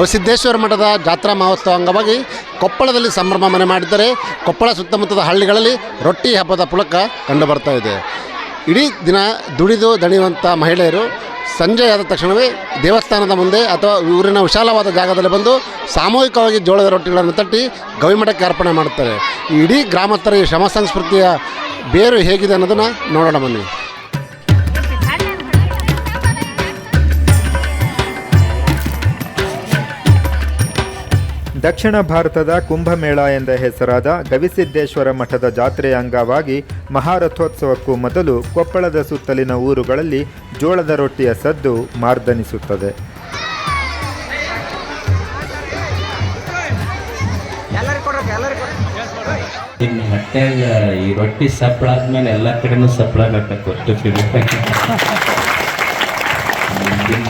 ಗವಿಸಿದ್ದೇಶ್ವರ ಮಠದ ಜಾತ್ರಾ ಮಹೋತ್ಸವ ಅಂಗವಾಗಿ ಕೊಪ್ಪಳದಲ್ಲಿ ಸಂಭ್ರಮ ಮನೆ ಮಾಡಿದ್ದರೆ. ಕೊಪ್ಪಳ ಸುತ್ತಮುತ್ತದ ಹಳ್ಳಿಗಳಲ್ಲಿ ರೊಟ್ಟಿ ಹಬ್ಬದ ಪುಳಕ ಕಂಡುಬರ್ತಾ ಇದೆ. ಇಡೀ ದಿನ ದುಡಿದು ದಣಿಯುವಂಥ ಮಹಿಳೆಯರು ಸಂಜೆ ಆದ ತಕ್ಷಣವೇ ದೇವಸ್ಥಾನದ ಮುಂದೆ ಅಥವಾ ಊರಿನ ವಿಶಾಲವಾದ ಜಾಗದಲ್ಲಿ ಬಂದು ಸಾಮೂಹಿಕವಾಗಿ ಜೋಳದ ರೊಟ್ಟಿಗಳನ್ನು ತಟ್ಟಿ ಗವಿಮಠಕ್ಕೆ ಅರ್ಪಣೆ ಮಾಡುತ್ತಾರೆ. ಇಡೀ ಗ್ರಾಮಸ್ಥರ ಈ ಶ್ರಮ ಸಂಸ್ಕೃತಿಯ ಬೇರು ಹೇಗಿದೆ ಅನ್ನೋದನ್ನು ನೋಡೋಣ ಬನ್ನಿ. ದಕ್ಷಿಣ ಭಾರತದ ಕುಂಭಮೇಳ ಎಂದ ಹೆಸರಾದ ಗವಿಸಿದ್ದೇಶ್ವರ ಮಠದ ಜಾತ್ರೆಯ ಅಂಗವಾಗಿ ಮಹಾರಥೋತ್ಸವಕ್ಕೂ ಮೊದಲು ಕೊಪ್ಪಳದ ಸುತ್ತಲಿನ ಊರುಗಳಲ್ಲಿ ಜೋಳದ ರೊಟ್ಟಿಯ ಸದ್ದು ಮಾರ್ದನಿಸುತ್ತದೆ. ಇನ್ನು ಹೊಟ್ಟೆಗ ಈ ರೊಟ್ಟಿ ಸಪ್ಪಳಾದ್ಮೇಲೆ ಎಲ್ಲ ಕಡೆನೂ ಸಪ್ಪಳಾಗತ್ತೆ ಒಟ್ಟು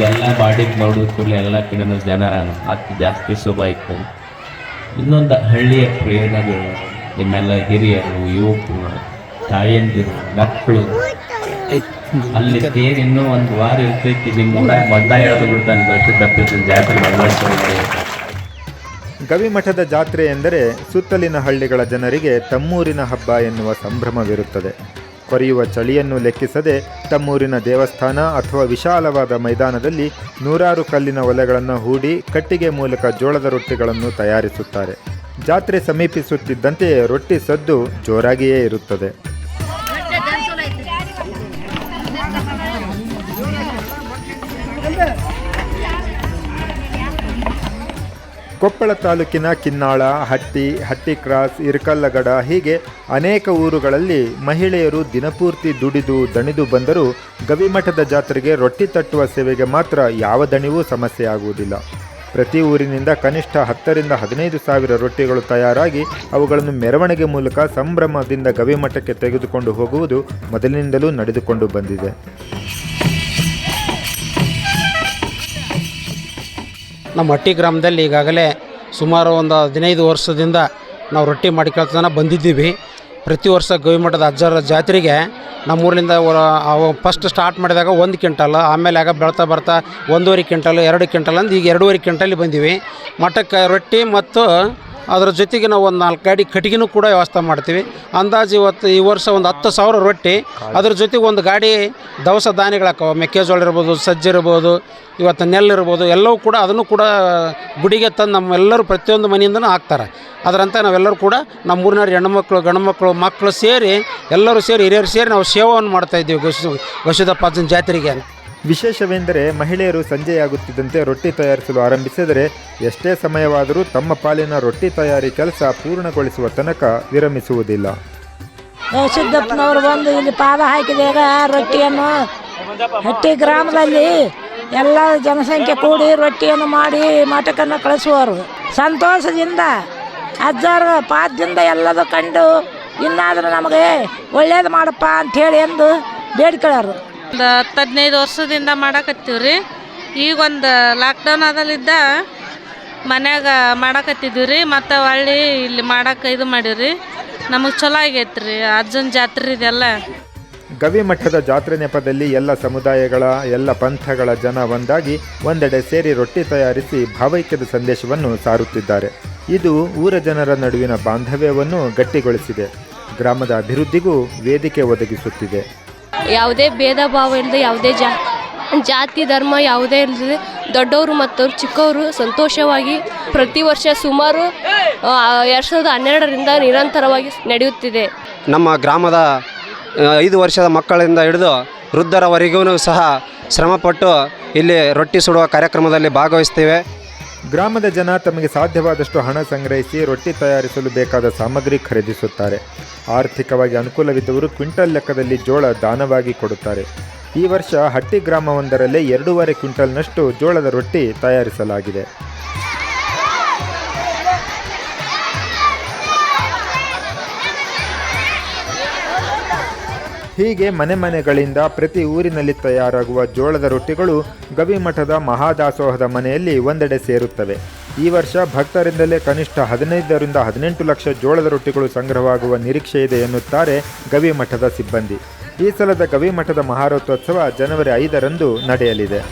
ಎಲ್ಲ ಬಾಡಿಗೆ ನೋಡಿದ ಕೂಡಲೇ ಎಲ್ಲ ಕಡೆನೂ ಜನ ಅತಿ ಜಾಸ್ತಿ ಶುಭ ಆಯ್ತು. ಇನ್ನೊಂದು ಹಳ್ಳಿಯ ಪ್ರೇರಣೆಗಳು ನಿಮ್ಮೆಲ್ಲ ಹಿರಿಯರು, ಯುವಕರು, ತಾಯಂದಿರು, ಮಕ್ಕಳು. ಅಲ್ಲಿ ಇನ್ನೂ ಒಂದು ವಾರ ಇರ್ತೈತಿ ನಿಮ್ಮ ಬಿಡ್ತಾನೆ ಜಾತ್ರೆ ಗವಿಮಠದ ಜಾತ್ರೆ ಎಂದರೆ ಸುತ್ತಲಿನ ಹಳ್ಳಿಗಳ ಜನರಿಗೆ ತಮ್ಮೂರಿನ ಹಬ್ಬ ಎನ್ನುವ ಸಂಭ್ರಮವಿರುತ್ತದೆ. ಕೊರೆಯುವ ಚಳಿಯನ್ನು ಲೆಕ್ಕಿಸದೆ ತಮ್ಮೂರಿನ ದೇವಸ್ಥಾನ ಅಥವಾ ವಿಶಾಲವಾದ ಮೈದಾನದಲ್ಲಿ ನೂರಾರು ಕಲ್ಲಿನ ಒಲೆಗಳನ್ನು ಹೂಡಿ ಕಟ್ಟಿಗೆ ಮೂಲಕ ಜೋಳದ ರೊಟ್ಟಿಗಳನ್ನು ತಯಾರಿಸುತ್ತಾರೆ. ಜಾತ್ರೆ ಸಮೀಪಿಸುತ್ತಿದ್ದಂತೆಯೇ ರೊಟ್ಟಿ ಸದ್ದು ಜೋರಾಗಿಯೇ ಇರುತ್ತದೆ. ಕೊಪ್ಪಳ ತಾಲೂಕಿನ ಕಿನ್ನಾಳ ಹಟ್ಟಿ ಹಟ್ಟಿ ಕ್ರಾಸ್, ಇರ್ಕಲ್ಲಗಡ ಹೀಗೆ ಅನೇಕ ಊರುಗಳಲ್ಲಿ ಮಹಿಳೆಯರು ದಿನಪೂರ್ತಿ ದುಡಿದು ದಣಿದು ಬಂದರೂ ಗವಿಮಠದ ಜಾತ್ರೆಗೆ ರೊಟ್ಟಿ ತಟ್ಟುವ ಸೇವೆಗೆ ಮಾತ್ರ ಯಾವ ದಣಿವೂ ಸಮಸ್ಯೆ ಆಗುವುದಿಲ್ಲ. ಪ್ರತಿ ಊರಿನಿಂದ ಕನಿಷ್ಠ ಹತ್ತರಿಂದ ಹದಿನೈದು ಸಾವಿರ ರೊಟ್ಟಿಗಳು ತಯಾರಾಗಿ ಅವುಗಳನ್ನು ಮೆರವಣಿಗೆ ಮೂಲಕ ಸಂಭ್ರಮದಿಂದ ಗವಿಮಠಕ್ಕೆ ತೆಗೆದುಕೊಂಡು ಹೋಗುವುದು ಮೊದಲಿನಿಂದಲೂ ನಡೆದುಕೊಂಡು ಬಂದಿದೆ. ನಮ್ಮ ಹಟ್ಟಿ ಗ್ರಾಮದಲ್ಲಿ ಈಗಾಗಲೇ ಸುಮಾರು ಒಂದು ಹದಿನೈದು ವರ್ಷದಿಂದ ನಾವು ರೊಟ್ಟಿ ಮಾಡಿಕೊಳ್ತಾನೆ ಬಂದಿದ್ದೀವಿ. ಪ್ರತಿ ವರ್ಷ ಗವಿಮಠದ ಅಜ್ಜರ ಜಾತ್ರೆಗೆ ನಮ್ಮೂರಿಂದ ಫಸ್ಟ್ ಸ್ಟಾರ್ಟ್ ಮಾಡಿದಾಗ ಒಂದು ಕ್ವಿಂಟಲ್, ಆಮೇಲೆ ಆಗ ಬೆಳ್ತಾ ಬರ್ತಾ ಒಂದೂವರೆ ಕ್ವಿಂಟಲ್, ಎರಡು ಕ್ವಿಂಟಲ್ ಅಂದು ಈಗ ಎರಡೂವರೆ ಕ್ವಿಂಟಲ್ ಬಂದೀವಿ. ಮಠಕ್ಕೆ ರೊಟ್ಟಿ ಮತ್ತು ಅದ್ರ ಜೊತೆಗೆ ನಾವು ಒಂದು ನಾಲ್ಕು ಗಾಡಿ ಕಟ್ಟಿಗೆನೂ ಕೂಡ ವ್ಯವಸ್ಥೆ ಮಾಡ್ತೀವಿ. ಅಂದಾಜು ಇವತ್ತು ಈ ವರ್ಷ ಒಂದು ಹತ್ತು ಸಾವಿರ ರೊಟ್ಟಿ. ಅದ್ರ ಜೊತೆಗೆ ಒಂದು ಗಾಡಿ ದವಸ ಧಾನ್ಯಗಳ ಮೆಕ್ಕೆಜೋಳ ಇರ್ಬೋದು, ಸಜ್ಜೆ ಇರ್ಬೋದು, ಇವತ್ತು ನೆಲ್ಲಿರ್ಬೋದು ಎಲ್ಲವೂ ಕೂಡ ಅದನ್ನು ಕೂಡ ಗುಡಿಗೆ ತಂದು ನಮ್ಮೆಲ್ಲರೂ ಪ್ರತಿಯೊಂದು ಮನೆಯಿಂದನೂ ಹಾಕ್ತಾರೆ. ಅದರಂತೆ ನಾವೆಲ್ಲರೂ ಕೂಡ ನಮ್ಮ ಊರಿನವ್ರು ಹೆಣ್ಮಕ್ಳು ಗಂಡು ಮಕ್ಕಳು ಮಕ್ಕಳು ಸೇರಿ ಎಲ್ಲರೂ ಸೇರಿ ಹಿರಿಯರು ಸೇರಿ ನಾವು ಸೇವೆಯನ್ನು ಮಾಡ್ತಾಯಿದ್ದೀವಿ ಗಶು ಗಶುದಪ್ಪಾಜನ ಜಾತ್ರೆಗೆ ವಿಶೇಷವೆಂದರೆ ಮಹಿಳೆಯರು ಸಂಜೆಯಾಗುತ್ತಿದ್ದಂತೆ ರೊಟ್ಟಿ ತಯಾರಿಸಲು ಆರಂಭಿಸಿದರೆ ಎಷ್ಟೇ ಸಮಯವಾದರೂ ತಮ್ಮ ಪಾಲಿನ ರೊಟ್ಟಿ ತಯಾರಿ ಕೆಲಸ ಪೂರ್ಣಗೊಳಿಸುವ ತನಕ ವಿರಮಿಸುವುದಿಲ್ಲ. ಸಿದ್ದಪ್ಪನವರು ಬಂದು ಇಲ್ಲಿ ಪಾದ ಹಾಕಿದಾಗ ರೊಟ್ಟಿಯನ್ನು ಹಟ್ಟಿ ಗ್ರಾಮದಲ್ಲಿ ಎಲ್ಲ ಜನಸಂಖ್ಯೆ ಕೂಡಿ ರೊಟ್ಟಿಯನ್ನು ಮಾಡಿ ಮಠಕ್ಕನ್ನು ಕಳಿಸುವರು. ಸಂತೋಷದಿಂದ, ಅಜ್ಜರ ಪಾದದಿಂದ ಎಲ್ಲದೂ ಕಂಡು ಇನ್ನಾದರೂ ನಮಗೆ ಒಳ್ಳೇದು ಮಾಡಪ್ಪ ಅಂಥೇಳಿ ಎಂದು ಬೇಡ್ಕೊಳ್ಳೋರು. ಒಂದು ಹತ್ತು ಹದಿನೈದು ವರ್ಷದಿಂದ ಮಾಡಕತ್ತೀವಿ ರೀ ಈಗ ಒಂದು ಲಾಕ್ಡೌನ್ ಆದಲ್ಲಿದ್ದ ಮನ್ಯಾಗ ಮಾಡಕತ್ತಿದ್ದೀವಿ ರೀ ಮತ್ತು ಹೊಳ್ಳಿ ಇಲ್ಲಿ ಮಾಡಕ್ಕೆ ಇದು ಮಾಡೀವಿ ನಮಗೆ ಚಲೋ ಆಗೈತೆ ರೀ ಅಜ್ಜನ ಜಾತ್ರೆ ಇದೆಲ್ಲ. ಗವಿಮಠದ ಜಾತ್ರೆ ನೆಪದಲ್ಲಿ ಎಲ್ಲ ಸಮುದಾಯಗಳ, ಎಲ್ಲ ಪಂಥಗಳ ಜನ ಒಂದಾಗಿ ಒಂದೆಡೆ ಸೇರಿ ರೊಟ್ಟಿ ತಯಾರಿಸಿ ಭಾವೈಕ್ಯದ ಸಂದೇಶವನ್ನು ಸಾರುತ್ತಿದ್ದಾರೆ. ಇದು ಊರ ಜನರ ನಡುವಿನ ಬಾಂಧವ್ಯವನ್ನು ಗಟ್ಟಿಗೊಳಿಸಿದೆ. ಗ್ರಾಮದ ಅಭಿವೃದ್ಧಿಗೂ ವೇದಿಕೆ ಒದಗಿಸುತ್ತಿದೆ. ಯಾವುದೇ ಭೇದ ಭಾವ ಇಲ್ಲದೆ, ಯಾವುದೇ ಜಾ, ಜಾತಿ, ಧರ್ಮ ಯಾವುದೇ ಇಲ್ಲದೆ ದೊಡ್ಡವರು ಮತ್ತು ಚಿಕ್ಕವರು ಸಂತೋಷವಾಗಿ ಪ್ರತಿ ವರ್ಷ ಸುಮಾರು ಎರಡು ಸಾವಿರದ ಹನ್ನೆರಡರಿಂದ ನಿರಂತರವಾಗಿ ನಡೆಯುತ್ತಿದೆ. ನಮ್ಮ ಗ್ರಾಮದ ಐದು ವರ್ಷದ ಮಕ್ಕಳಿಂದ ಹಿಡಿದು ವೃದ್ಧರವರೆಗೂ ಸಹ ಶ್ರಮಪಟ್ಟು ಇಲ್ಲಿ ರೊಟ್ಟಿ ಸುಡುವ ಕಾರ್ಯಕ್ರಮದಲ್ಲಿ ಭಾಗವಹಿಸ್ತೇವೆ ಗ್ರಾಮದ ಜನ ತಮಗೆ ಸಾಧ್ಯವಾದಷ್ಟು ಹಣ ಸಂಗ್ರಹಿಸಿ ರೊಟ್ಟಿ ತಯಾರಿಸಲು ಬೇಕಾದ ಸಾಮಗ್ರಿ ಖರೀದಿಸುತ್ತಾರೆ. ಆರ್ಥಿಕವಾಗಿ ಅನುಕೂಲವಿದ್ದವರು ಕ್ವಿಂಟಲ್ ಲೆಕ್ಕದಲ್ಲಿ ಜೋಳ ದಾನವಾಗಿ ಕೊಡುತ್ತಾರೆ. ಈ ವರ್ಷ ಹಟ್ಟಿ ಗ್ರಾಮವೊಂದರಲ್ಲೇ ಎರಡೂವರೆ ಕ್ವಿಂಟಲ್ನಷ್ಟು ಜೋಳದ ರೊಟ್ಟಿ ತಯಾರಿಸಲಾಗಿದೆ. ಹೀಗೆ ಮನೆ ಮನೆಗಳಿಂದ ಪ್ರತಿ ಊರಿನಲ್ಲಿ ತಯಾರಾಗುವ ಜೋಳದ ರೊಟ್ಟಿಗಳು ಗವಿಮಠದ ಮಹಾದಾಸೋಹದ ಮನೆಯಲ್ಲಿ ಒಂದೆಡೆ ಸೇರುತ್ತವೆ. ಈ ವರ್ಷ ಭಕ್ತರಿಂದಲೇ ಕನಿಷ್ಠ ಹದಿನೈದರಿಂದ ಹದಿನೆಂಟು ಲಕ್ಷ ಜೋಳದ ರೊಟ್ಟಿಗಳು ಸಂಗ್ರಹವಾಗುವ ನಿರೀಕ್ಷೆ ಇದೆ ಎನ್ನುತ್ತಾರೆ ಗವಿಮಠದ ಸಿಬ್ಬಂದಿ. ಈ ಸಲದ ಗವಿಮಠದ ಮಹಾರಥೋತ್ಸವ ಜನವರಿ ಐದರಂದು ನಡೆಯಲಿದೆ.